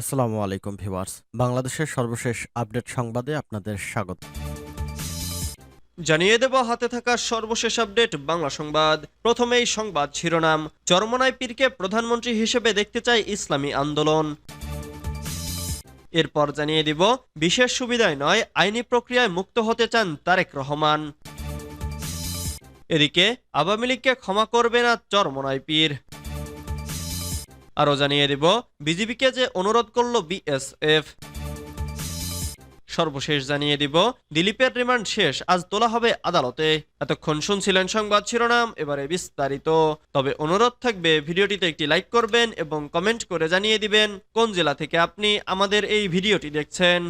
আসসালামু আলাইকুম ভিউয়ার্স। বাংলাদেশের সর্বশেষ আপডেট সংবাদে আপনাদের স্বাগত। জানিয়ে দেব, হাতে থাকা সর্বশেষ আপডেট, বাংলা সংবাদ। প্রথমেই সংবাদ শিরোনাম। চরমনায় পীরকে প্রধানমন্ত্রী হিসেবে দেখতে চায় ইসলামী আন্দোলন। এরপর জানিয়ে দিব, বিশেষ সুবিধায় নয়, আইনি প্রক্রিয়ায় মুক্ত হতে চান তারেক রহমান। এদিকে আওয়ামী লীগকে ক্ষমা করবে না চরমনায় পীর। আরও জানিয়ে দিব। বিজিবিকে যে অনুরোধ করল বিএসএফ, সর্বশেষ জানিয়ে দিব। দিলীপের রিমান্ড শেষ, আজ তোলা হবে আদালতে। এতক্ষণ শুনছিলেন সংবাদ শিরোনাম, এবারে বিস্তারিত। তবে অনুরোধ থাকবে, ভিডিওটিতে একটি লাইক করবেন এবং কমেন্ট করে জানিয়ে দিবেন কোন জেলা থেকে আপনি আমাদের এই ভিডিওটি দেখছেন।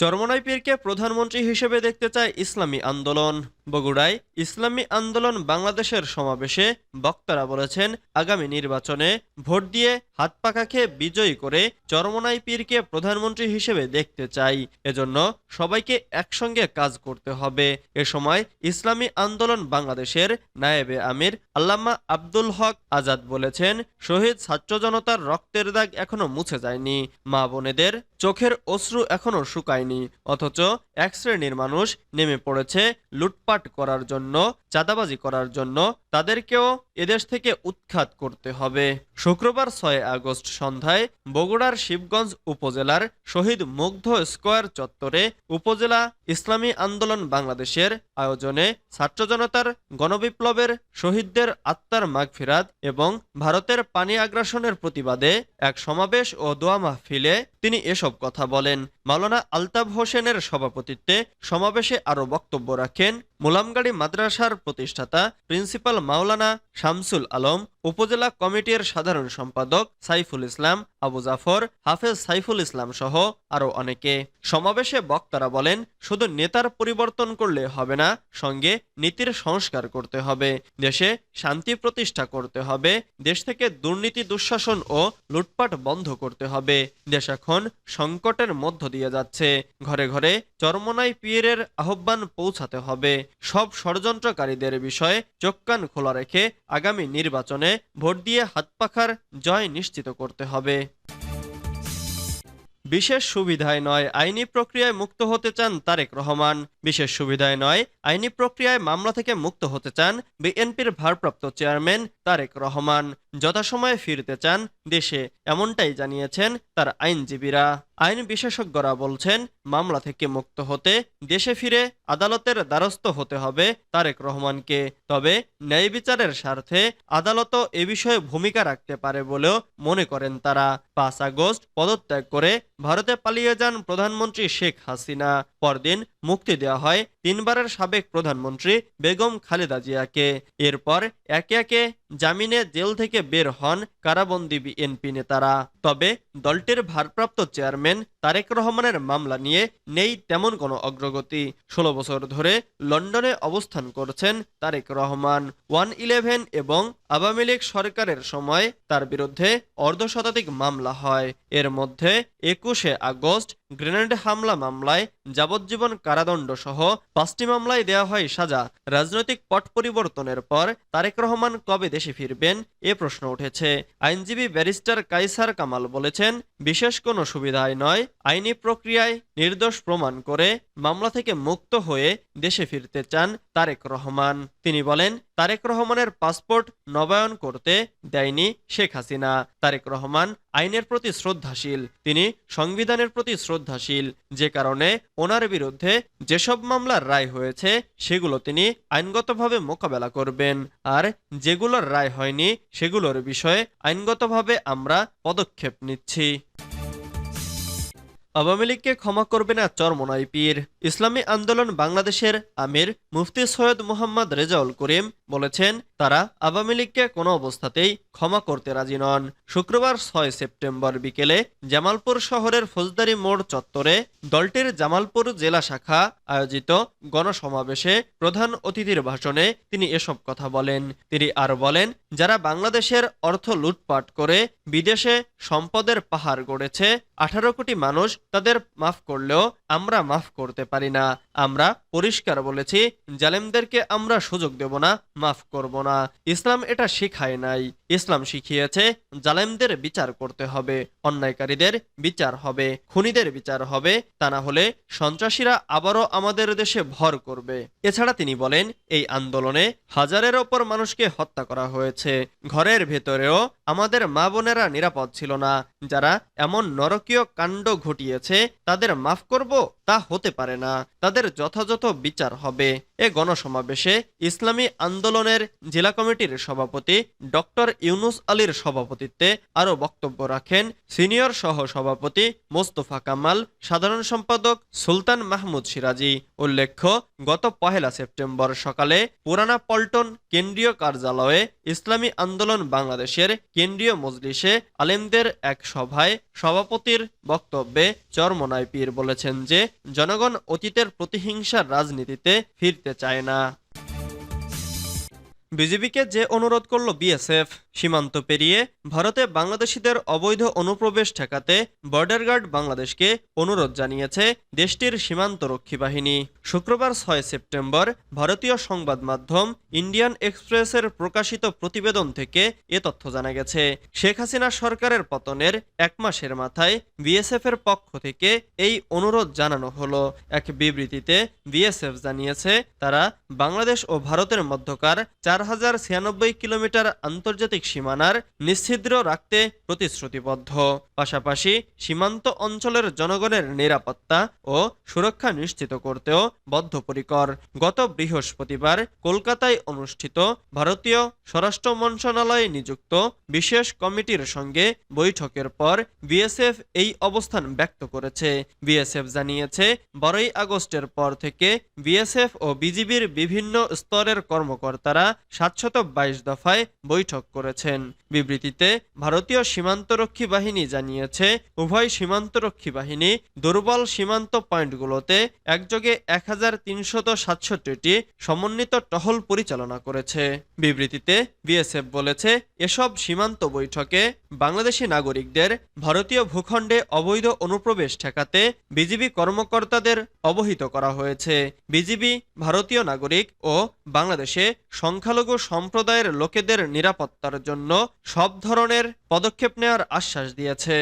চরমনাই পীরকে প্রধানমন্ত্রী হিসেবে দেখতে চায় ইসলামী আন্দোলন। বগুড়ায় ইসলামী আন্দোলন বাংলাদেশের সমাবেশে বক্তারা বলেছেন, আগামী নির্বাচনে ভোট দিয়ে হাত পাখা খেয়ে বিজয়ী করে চরমনাই পীরকে প্রধানমন্ত্রী হিসেবে দেখতে চাই। এজন্য সবাইকে একসঙ্গে কাজ করতে হবে। এ সময় ইসলামী আন্দোলন বাংলাদেশের নায়েবে আমির আল্লামা আব্দুল হক আজাদ বলেছেন, শহীদ ছাত্র জনতার রক্তের দাগ এখনও মুছে যায়নি। মা বোনেদের চোখের অশ্রু এখনও শুকায়নি। অথচ এক শ্রেণির মানুষ নেমে পড়েছে লুটপাট করার জন্য, চাঁদাবাজি করার জন্য তাদেরকেও এদেশ থেকে উৎখাত করতে হবে। শুক্রবার ছয় আগস্ট সন্ধ্যায় বগুড়ার শিবগঞ্জ উপজেলার শহীদ মুগ্ধ স্কোয়ার চত্বরে উপজেলা ইসলামী আন্দোলন বাংলাদেশের আয়োজনে ছাত্র জনতার গণবিপ্লবের শহীদদের আত্মার মাগফিরাত এবং ভারতের পানি আগ্রাসনের প্রতিবাদে এক সমাবেশ ও দোয়া মাহফিলে তিনি এসব কথা বলেন। মাওলানা আলতাফ হোসেনের সভাপতিত্বে সমাবেশে আরও বক্তব্য রাখেন মুলামগাড়ি মাদ্রাসার প্রতিষ্ঠাতা প্রিন্সিপাল মাওলানা শামসুল আলম উপজেলা কমিটির সাধারণ সম্পাদক সাইফুল ইসলাম, আবু জাফর, হাফেজ সাইফুল ইসলাম সহ আরও অনেকে। সমাবেশে বক্তারা বলেন, শুধু নেতার পরিবর্তন করলে হবে না, সঙ্গে নীতির সংস্কার করতে হবে। দেশে শান্তি প্রতিষ্ঠা করতে হবে, দেশ থেকে দুর্নীতি, দুঃশাসন ও লুটপাট বন্ধ করতে হবে। দেশ এখন সংকটের মধ্য দিয়ে যাচ্ছে। ঘরে ঘরে চরমনাই পীরের আহ্বান পৌঁছাতে হবে। সব ষড়যন্ত্রকারীদের বিষয়ে চোখ কান খোলা রেখে আগামী নির্বাচনে ভোট দিয়ে হাত পাখার জয় নিশ্চিত করতে হবে। বিশেষ সুবিধায় নয়, আইনি প্রক্রিয়ায় মুক্ত হতে চান তারেক রহমান। বিশেষ সুবিধায় নয়, আইনি প্রক্রিয়ায় মামলা থেকে মুক্ত হতে চান বিএনপির ভারপ্রাপ্ত চেয়ারম্যান তারেক রহমান। যথাসময়ে ফিরতে চান দেশে, এমনটাই জানিয়েছেন তার আইনজীবীরা। আইন বিশেষজ্ঞরা বলছেন, মামলা থেকে মুক্ত হতে, দেশে ফিরে আদালতের দ্বারস্থ হতে হবে তারেক রহমানকে। তবে ন্যায় বিচারের স্বার্থে আদালতও এ বিষয়ে ভূমিকা রাখতে পারে বলেও মনে করেন তারা। পাঁচ আগস্ট পদত্যাগ করে ভারতে পালিয়ে যান প্রধানমন্ত্রী শেখ হাসিনা। পরদিন মুক্তি দেওয়া হয় তিনবারের সাবেক প্রধানমন্ত্রী বেগম খালেদা জিয়াকে। এরপর একে একে জামিনে জেল থেকে বের হন কারাবন্দী বিএনপি নেতারা। তবে দলটির ভারপ্রাপ্ত চেয়ারম্যান তারেক রহমানের মামলা নিয়ে নেই তেমন কোনো অগ্রগতি। ষোলো বছর ধরে লন্ডনে অবস্থান করছেন তারেক রহমান। ওয়ান ইলেভেন এবং আওয়ামী লীগ সরকারের সময় তার বিরুদ্ধে অর্ধশতাধিক মামলা হয়। এর মধ্যে একুশে আগস্ট গ্রেনেড হামলা মামলায় যাবজ্জীবন কারাদণ্ড সহ পাঁচটি মামলায় দেয়া হয় সাজা। রাজনৈতিক পট পরিবর্তনের পর তারেক রহমান কবে দেশে ফিরবেন এ প্রশ্ন উঠেছে। আইনজীবী ব্যারিস্টার কাইসার কামাল বলেছেন, বিশেষ কোনো সুবিধায় নয়, আইনি প্রক্রিয়ায় নির্দোষ প্রমাণ করে মামলা থেকে মুক্ত হয়ে দেশে ফিরতে চান তারেক রহমান। তিনি বলেন তারেক রহমানের পাসপোর্ট নবায়ন করতে দেয়নি শেখ হাসিনা। তারেক রহমান আইনের প্রতি শ্রদ্ধাশীল, তিনি সংবিধানের প্রতি শ্রদ্ধাশীল। যে কারণে ওনার বিরুদ্ধে যেসব মামলার রায় হয়েছে, সেগুলো তিনি আইনগতভাবে মোকাবেলা করবেন। আর যেগুলোর রায় হয়নি, সেগুলোর বিষয়ে আইনগতভাবে আমরা পদক্ষেপ নিচ্ছি। আওয়ামী লীগকে ক্ষমা করবে না চরমনাই পীর। ইসলামী আন্দোলন বাংলাদেশের আমির মুফতি সৈয়দ মোহাম্মদ রেজাউল করিম বলেছেন তারা আওয়ামী লীগকে কোনো অবস্থাতেই ক্ষমা করতে রাজি নন। শুক্রবার ছয় সেপ্টেম্বর বিকেলে জামালপুর শহরের ফৌজদারি মোড় চত্বরে দলটির জামালপুর জেলা শাখা আয়োজিত গণসমাবেশে প্রধান অতিথির ভাষণে তিনি এসব কথা বলেন। তিনি আরও বলেন, যারা বাংলাদেশের অর্থ লুটপাট করে বিদেশে সম্পদের পাহাড় গড়েছে, আঠারো কোটি মানুষ তাদের মাফ করলেও আমরা মাফ করতে পারি না। আমরা পরিষ্কার বলেছি, জালেমদেরকে আমরা সুযোগ দেব না, মাফ করব না। ইসলাম এটা শেখায় নাই। ইসলাম শিখিয়েছে, জালেমদের বিচার করতে হবে, অন্যায়কারীদের বিচার হবে, খুনিদের বিচার হবে, তা না হলে সন্ত্রাসীরা আবারও আমাদের দেশে ভর করবে। এছাড়া তিনি বলেন, এই আন্দোলনে হাজারের ওপর মানুষকে হত্যা করা হয়েছে। ঘরের ভেতরেও আমাদের মা বোনেরা নিরাপদ ছিল না। যারা এমন নরকীয় কাণ্ড ঘটিয়েছে, তাদের মাফ করব তা হতে পারে না। তাদের যথাযথ বিচার হবে। এ গণসমাবেশে ইসলামী আন্দোলনের জেলা কমিটির সভাপতি ডক্টর ইউনুস আলীর সভাপতিত্বে আরও বক্তব্য রাখেন সিনিয়র সহ সভাপতি মোস্তফা কামাল, সাধারণ সম্পাদক সুলতান মাহমুদ সিরাজি। উল্লেখ্য, গত পহেলা সেপ্টেম্বর সকালে পুরানা পল্টন কেন্দ্রীয় কার্যালয়ে ইসলামী আন্দোলন বাংলাদেশের কেন্দ্রীয় মজলিসে আলেমদের এক সভায় সভাপতির বক্তব্যে চরমনায় পীর বলেছেন যে, জনগণ অতীতের প্রতিহিংসার রাজনীতিতে ফিরতে চায় না। বিজেপিকে যে অনুরোধ করল বিএসএফ, সীমান্ত পেরিয়ে ভারতে বাংলাদেশিদের অবৈধ অনুপ্রবেশ ঠেকাতে বর্ডার গার্ড বাংলাদেশকে অনুরোধ জানিয়েছে দেশটির সীমান্ত রক্ষী বাহিনী। শুক্রবার ছয় সেপ্টেম্বর ভারতীয় সংবাদ মাধ্যম ইন্ডিয়ান এক্সপ্রেসের প্রকাশিত প্রতিবেদন থেকে এ তথ্য জানা গেছে। শেখ হাসিনা সরকারের পতনের এক মাসের মাথায় বিএসএফ এর পক্ষ থেকে এই অনুরোধ জানানো হলো। এক বিবৃতিতে বিএসএফ জানিয়েছে, তারা বাংলাদেশ ও ভারতের মধ্যকার চার হাজার ছিয়ানব্বই কিলোমিটার আন্তর্জাতিক সীমানার নিশ্ছিদ্র রাখতে প্রতিশ্রুতিবদ্ধ। পাশাপাশি সীমান্ত অঞ্চলের জনগণের নিরাপত্তা ও সুরক্ষা নিশ্চিত করতেও বদ্ধপরিকর। গত বৃহস্পতিবার কলকাতায় অনুষ্ঠিত ভারতীয় স্বরাষ্ট্র মন্ত্রণালয়ে নিযুক্ত বিশেষ কমিটির সঙ্গে বৈঠকের পর বিএসএফ এই অবস্থান ব্যক্ত করেছে। বিএসএফ জানিয়েছে, বারোই আগস্টের পর থেকে বিএসএফ ও বিজিবির বিভিন্ন স্তরের কর্মকর্তারা সাতশত বাইশ দফায় বৈঠক করেছেন। বিবৃতিতে ভারতীয় সীমান্তরক্ষী বাহিনী জানিয়েছে, উভয় সীমান্তরক্ষী বাহিনী দুর্বল সীমান্ত পয়েন্টগুলোতে একযোগে এক হাজার তিনশত সাতষট্টিটি সমন্বিত টহল পরিচালনা করেছে। বিবৃতিতে বিএসএফ বলেছে, এসব সীমান্ত বৈঠকে বাংলাদেশি নাগরিকদের ভারতীয় ভূখণ্ডে অবৈধ অনুপ্রবেশ ঠেকাতে বিজিবি কর্মকর্তাদের অবহিত করা হয়েছে। বিজিবি ভারতীয় নাগরিক ও বাংলাদেশে সংখ্যালঘু সম্প্রদায়ের লোকেদের নিরাপত্তার জন্য সব ধরনের পদক্ষেপ নেওয়ার আশ্বাস দিয়েছে।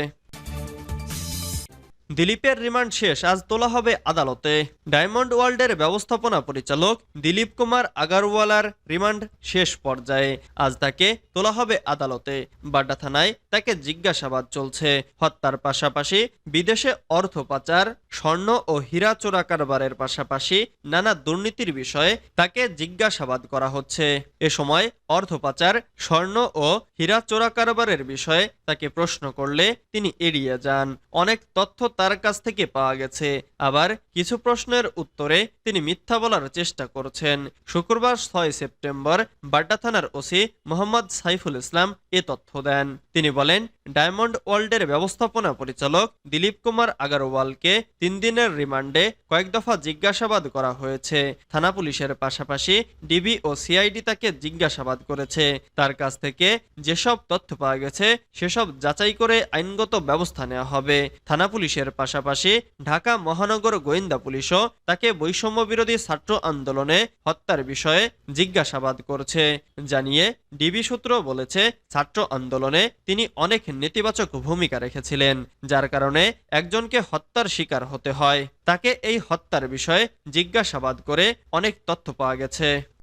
দিলীপের রিমান্ড শেষ, আজ তোলা হবে আদালতে। ডায়মন্ড ওয়ার্ল্ডের ব্যবস্থাপনা পরিচালক দিলীপ কুমার আগারওয়ালার রিমান্ড শেষ পর্যায়ে, আজ তাকে তোলা হবে আদালতে। বাড্ডা থানায় তাকে জিজ্ঞাসাবাদ চলছে। হত্যার পাশাপাশি বিদেশে অর্থ পাচার, স্বর্ণ ও হীরা চোরা কারবারের পাশাপাশি নানা দুর্নীতির বিষয়ে তাকে জিজ্ঞাসাবাদ করা হচ্ছে। এ সময় অর্থ পাচার, স্বর্ণ ও হীরা চোরা কারবারের বিষয়ে তাকে প্রশ্ন করলে তিনি এড়িয়ে যান। অনেক তথ্য তার কাছ থেকে পাওয়া গেছে। আবার কিছু প্রশ্নের উত্তরে তিনি মিথ্যা বলার চেষ্টা করছেন। শুক্রবার ছয় সেপ্টেম্বর বাড্ডা থানার ওসি মোহাম্মদ সাইফুল ইসলাম এ তথ্য দেন। তিনি বলেন, ডায়মন্ড ওয়ার্ল্ডের ব্যবস্থাপনা পরিচালক দিলীপ কুমার আগারওয়ালকে তিন দিনের রিমান্ডে কয়েক দফা জিজ্ঞাসাবাদ করা হয়েছে। থানা পুলিশের পাশাপাশি ডিবি ও সিআইডি তাকে জিজ্ঞাসাবাদ করেছে। তার কাছ থেকে যেসব তথ্য পাওয়া গেছে, সেসব যাচাই করে আইনগত ব্যবস্থা নেওয়া হবে। থানা পুলিশের পাশাপাশি ঢাকা মহানগর গোয়েন্দা পুলিশও তাকে বৈষম্য বিরোধী ছাত্র আন্দোলনে হত্যার বিষয়ে জিজ্ঞাসাবাদ করছে। জানিয়ে ডিবি সূত্র বলেছে, ছাত্র আন্দোলনে তিনি অনেক নেতিবাচক ভূমিকা রেখেছিলেন, যার কারণে একজনকে হত্যার শিকার হতে হয়। তাকে এই হত্যার বিষয়ে জিজ্ঞাসাবাদ করে অনেক তথ্য পাওয়া গেছে।